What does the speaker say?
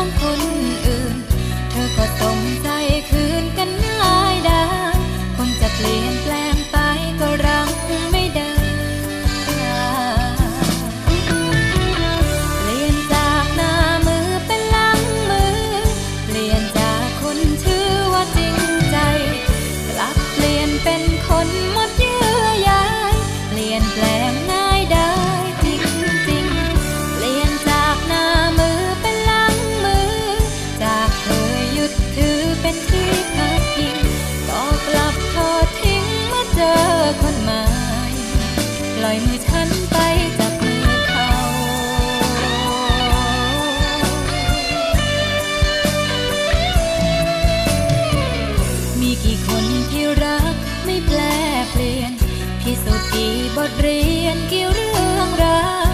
อนคนอื่น เธอก็สงใจคืนกันง่ายได้คนจะเปลี่ยนแปลงไปก็รังไม่ได้เปลี่ยนจากหน้ามือเป็นหลังมือ เปลี่ยนจากคนชื่อว่าจริงใจกลับเปลี่ยนเป็นคนหมดเยื่อใยเปลี่ยนแปลงง่า ปล่อยมือฉันไปจับมือเขามีกี่คนที่รักไม่แปลเปลี่ยนพิสูจน์กี่บทเรียนกี่เรื่องราว